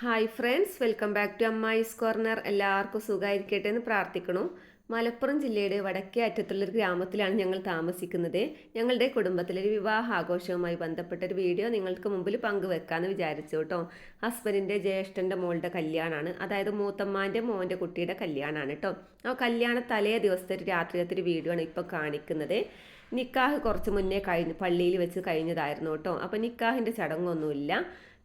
Hi friends welcome back to Ammayi's corner എല്ലാവർക്കും സുഖമായിരിക്കട്ടെ എന്ന് പ്രാർത്ഥിക്കണു മലപ്പുറം ജില്ലയുടെ വടക്കേ അറ്റത്തുള്ളൊരു ഗ്രാമത്തിലാണ് ഞങ്ങൾ താമസിക്കുന്നത്. ഞങ്ങളുടെ കുടുംബത്തിലൊരു വിവാഹ ആഘോഷവുമായി ബന്ധപ്പെട്ട ഒരു വീഡിയോ നിങ്ങൾക്ക് മുമ്പിൽ പങ്കുവെക്കാമെന്ന് വിചാരിച്ചു കേട്ടോ. ഹസ്ബൻഡിന്റെ ജ്യേഷ്ഠന്റെ മോളുടെ കല്യാണമാണ്. അതായത് മൂത്തമ്മാന്റെ മോന്റെ കുട്ടിയുടെ കല്യാണമാണ് കേട്ടോ. ആ കല്യാണ തലേ ദിവസത്തെ ഒരു രാത്രിയത്തെ ഒരു വീഡിയോ ആണ് ഇപ്പോൾ കാണിക്കുന്നത്. നിക്കാഹ് കുറച്ച് മുന്നേ കഴിഞ്ഞ് പള്ളിയിൽ വെച്ച് കഴിഞ്ഞതായിരുന്നു കേട്ടോ. അപ്പോൾ നിക്കാഹിന്റെ ചടങ്ങൊന്നുമില്ല.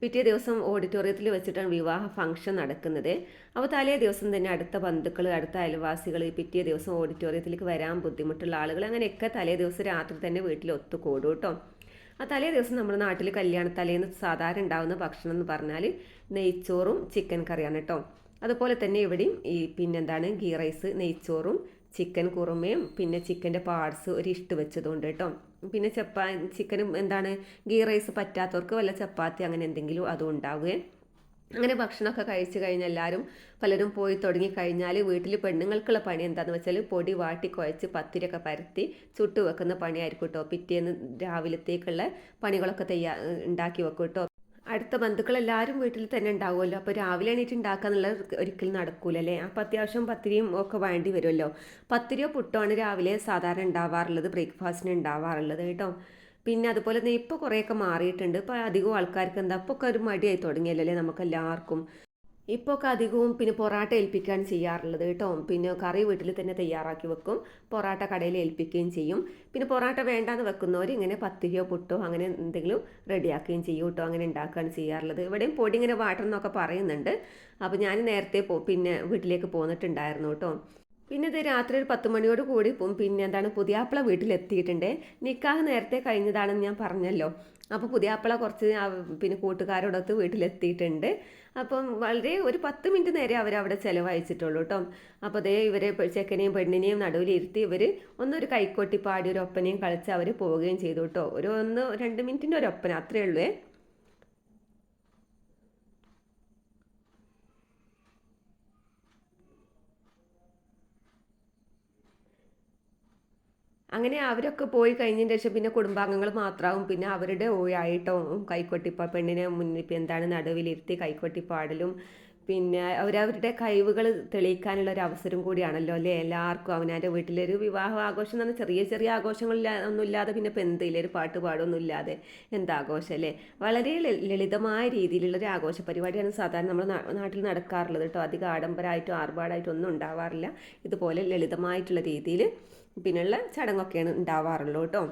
പിറ്റേ ദിവസം ഓഡിറ്റോറിയത്തിൽ വെച്ചിട്ടാണ് വിവാഹ ഫംഗ്ഷൻ നടക്കുന്നത്. അപ്പോൾ തലേ ദിവസം തന്നെ അടുത്ത ബന്ധുക്കൾ അടുത്ത അയൽവാസികൾ പിറ്റേ ദിവസം ഓഡിറ്റോറിയത്തിലേക്ക് വരാൻ ബുദ്ധിമുട്ടുള്ള ആളുകൾ അങ്ങനെയൊക്കെ തലേ ദിവസം രാത്രി തന്നെ വീട്ടിൽ ഒത്തുകൂടും കേട്ടോ. ആ തലേ ദിവസം നമ്മുടെ നാട്ടിൽ കല്യാണ തലേന്ന് സാധാരണ ഉണ്ടാകുന്ന ഭക്ഷണം എന്ന് പറഞ്ഞാൽ നെയ്ച്ചോറും ചിക്കൻ കറിയാണ് കേട്ടോ. അതുപോലെ തന്നെ ഇവിടെയും ഈ പിന്നെന്താണ് ഗീ റൈസ് നെയ്ച്ചോറും ചിക്കൻ കുറുമയും പിന്നെ ചിക്കന്റെ പാർട്സ് ഒരു ഇഷ്ട വെച്ചതുകൊണ്ട് കേട്ടോ. പിന്നെ ചപ്പാ ചിക്കനും എന്താണ് ഗീ റൈസ് പറ്റാത്തവർക്ക് വല്ല ചപ്പാത്തി അങ്ങനെ എന്തെങ്കിലും അതും ഉണ്ടാവുകയും അങ്ങനെ ഭക്ഷണമൊക്കെ കഴിച്ചു കഴിഞ്ഞാൽ എല്ലാവരും പലരും പോയി തുടങ്ങി കഴിഞ്ഞാൽ വീട്ടിൽ പെണ്ണുങ്ങൾക്കുള്ള പണി എന്താണെന്ന് വെച്ചാൽ പൊടി വാട്ടി കുഴച്ച് പത്തിരൊക്കെ പരത്തി ചുട്ടു വെക്കുന്ന പണിയായിരിക്കും കേട്ടോ. പിറ്റേന്ന് രാവിലത്തേക്കുള്ള പണികളൊക്കെ തയ്യാ ഉണ്ടാക്കി വെക്കും കേട്ടോ. അടുത്ത ബന്ധുക്കളെല്ലാവരും വീട്ടിൽ തന്നെ ഉണ്ടാവുമല്ലോ. അപ്പോൾ രാവിലെ എണീറ്റ് ഉണ്ടാക്കുക എന്നുള്ളത് ഒരിക്കലും നടക്കൂലല്ലേ അപ്പോൾ അത്യാവശ്യം പത്തിരിയും ഒക്കെ വേണ്ടി വരുമല്ലോ. പത്തിരിയോ പുട്ടോ രാവിലെ സാധാരണ ഉണ്ടാവാറുള്ളത് ബ്രേക്ക്ഫാസ്റ്റിന് ഉണ്ടാവാറുള്ളത് കേട്ടോ. പിന്നെ അതുപോലെ തന്നെ ഇപ്പോൾ കുറേയൊക്കെ മാറിയിട്ടുണ്ട്. ഇപ്പോൾ അധികം ആൾക്കാർക്ക് എന്താ ഇപ്പോൾ ഒക്കെ ഒരു മടിയായി തുടങ്ങിയല്ലോ അല്ലേ? നമുക്ക് എല്ലാവർക്കും ഇപ്പോൾ ഒക്കെ അധികവും പിന്നെ പൊറാട്ട ഏൽപ്പിക്കാൻ ചെയ്യാറുള്ളത് കേട്ടോ. പിന്നെ കറി വീട്ടിൽ തന്നെ തയ്യാറാക്കി വെക്കും. പൊറാട്ട കടയിൽ ഏൽപ്പിക്കുകയും ചെയ്യും. പിന്നെ പൊറാട്ട വേണ്ടാന്ന് വെക്കുന്നവർ ഇങ്ങനെ പത്തിരിയോ പുട്ടോ അങ്ങനെ എന്തെങ്കിലും റെഡിയാക്കുകയും ചെയ്യും കേട്ടോ. അങ്ങനെ ഉണ്ടാക്കുകയാണ് ചെയ്യാറുള്ളത്. ഇവിടെയും പൊടി ഇങ്ങനെ വാട്ടർ എന്നൊക്കെ പറയുന്നുണ്ട്. അപ്പോൾ ഞാൻ നേരത്തെ പോ പിന്നെ വീട്ടിലേക്ക് പോന്നിട്ടുണ്ടായിരുന്നു കേട്ടോ. പിന്നെ ഇത് രാത്രി ഒരു പത്ത് മണിയോട് കൂടി പിന്നെ എന്താണ് പുതിയാപ്പിള വീട്ടിലെത്തിയിട്ടുണ്ട്. നിക്കാഹ് നേരത്തെ കഴിഞ്ഞതാണെന്ന് ഞാൻ പറഞ്ഞല്ലോ. അപ്പോൾ പുതിയാപ്പിള കുറച്ച് പിന്നെ കൂട്ടുകാരോടൊത്ത് വീട്ടിലെത്തിയിട്ടുണ്ട്. അപ്പം വളരെ ഒരു പത്ത് മിനിറ്റ് നേരെ അവർ അവിടെ ചിലവഴിച്ചിട്ടുള്ളൂ കേട്ടോ അപ്പോൾ അതേ ഇവരെ ചെക്കനെയും പെണ്ണിനെയും നടുവിലിരുത്തി ഇവർ ഒന്നൊരു കൈക്കൊട്ടി പാടി ഒരു ഒപ്പനയും കളിച്ച് അവർ പോവുകയും ചെയ്തു കേട്ടോ ഒരു ഒന്ന് രണ്ട് മിനിറ്റിന്റെ ഒരു ഒപ്പന അത്രയേ ഉള്ളൂ അങ്ങനെ അവരൊക്കെ പോയി കഴിഞ്ഞതിന് ശേഷം പിന്നെ കുടുംബാംഗങ്ങൾ മാത്രമാവും പിന്നെ അവരുടെ ഓയായിട്ടോ കൈക്കൊട്ടിപ്പ പെണ്ണിനെ മുന്നിൽ എന്താണ് നടുവിലിരുത്തി കൈക്കൊട്ടിപ്പാടലും പിന്നെ അവരവരുടെ കഴിവുകൾ തെളിയിക്കാനുള്ള ഒരു അവസരം കൂടിയാണല്ലോ അല്ലേ? എല്ലാവർക്കും അവനാന്റെ വീട്ടിലൊരു വിവാഹ ആഘോഷം എന്ന് ചെറിയ ചെറിയ ആഘോഷങ്ങളില്ല ഒന്നുമില്ലാതെ പിന്നെ ഇപ്പം എന്തില്ല ഒരു പാട്ട് പാടൊന്നും ഇല്ലാതെ എന്താഘോഷം അല്ലേ? വളരെ ലളിതമായ രീതിയിലുള്ള ഒരു ആഘോഷ പരിപാടിയാണ് സാധാരണ നമ്മൾ നാട്ടിൽ നടക്കാറുള്ളത് കേട്ടോ. അധികം ആഡംബരമായിട്ടും ആർഭാടായിട്ടും ഒന്നും ഉണ്ടാവാറില്ല. ഇതുപോലെ ലളിതമായിട്ടുള്ള രീതിയിൽ പിന്നെയുള്ള ചടങ്ങൊക്കെയാണ് ഉണ്ടാവാറുള്ളൂ കേട്ടോ.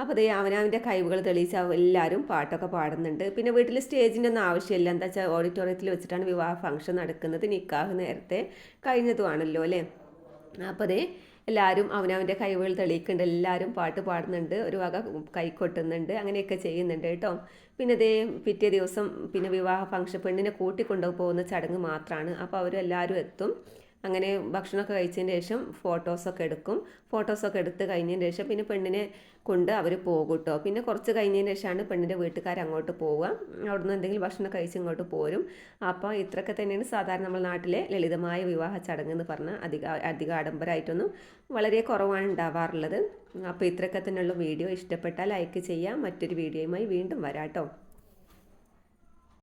അപ്പോൾ അതേ അവനവന്റെ കഴിവുകൾ തെളിയിച്ച് എല്ലാവരും പാട്ടൊക്കെ പാടുന്നുണ്ട്. പിന്നെ വീട്ടിൽ സ്റ്റേജിന്റെ ഒന്നും ആവശ്യമില്ല. എന്താ വെച്ചാൽ ഓഡിറ്റോറിയത്തിൽ വെച്ചിട്ടാണ് വിവാഹ ഫംഗ്ഷൻ നടക്കുന്നത്. നിക്കാഹ് നേരത്തെ കഴിഞ്ഞതുമാണല്ലോ അല്ലേ? അപ്പോൾ അതേ എല്ലാവരും അവനവന്റെ കഴിവുകൾ തെളിയിക്കുന്നുണ്ട്. എല്ലാവരും പാട്ട് പാടുന്നുണ്ട്. ഒരു വക കൈ കൊട്ടുന്നുണ്ട് അങ്ങനെയൊക്കെ ചെയ്യുന്നുണ്ട് കേട്ടോ. പിന്നെ അതേ പിറ്റേ ദിവസം പിന്നെ വിവാഹ ഫംഗ്ഷൻ പെണ്ണിനെ കൂട്ടിക്കൊണ്ടു പോകുന്ന ചടങ്ങ് മാത്രമാണ് അപ്പോൾ അവരെല്ലാവരും എത്തും. അങ്ങനെ ഭക്ഷണമൊക്കെ കഴിച്ചതിന് ശേഷം ഫോട്ടോസൊക്കെ എടുക്കും. ഫോട്ടോസൊക്കെ എടുത്ത് കഴിഞ്ഞതിന് ശേഷം പിന്നെ പെണ്ണിനെ കൊണ്ട് അവർ പോകും കേട്ടോ പിന്നെ കുറച്ച് കഴിഞ്ഞതിന് ശേഷമാണ് പെണ്ണിന്റെ വീട്ടുകാർ അങ്ങോട്ട് പോവുക. അവിടുന്ന് എന്തെങ്കിലും ഭക്ഷണം കഴിച്ച് ഇങ്ങോട്ട് പോരും. അപ്പോൾ ഇത്രയൊക്കെ തന്നെയാണ് സാധാരണ നമ്മൾ നാട്ടിലെ ലളിതമായ വിവാഹ ചടങ്ങ് എന്ന് പറഞ്ഞാൽ അധിക അധിക ആഡംബരമായിട്ടൊന്നും വളരെ കുറവാണ് ഉണ്ടാവാറുള്ളത്. അപ്പോൾ ഇത്രയൊക്കെ തന്നെയുള്ള വീഡിയോ ഇഷ്ടപ്പെട്ടാൽ ലൈക്ക് ചെയ്യാം. മറ്റൊരു വീഡിയോയുമായി വീണ്ടും വരാം കേട്ടോ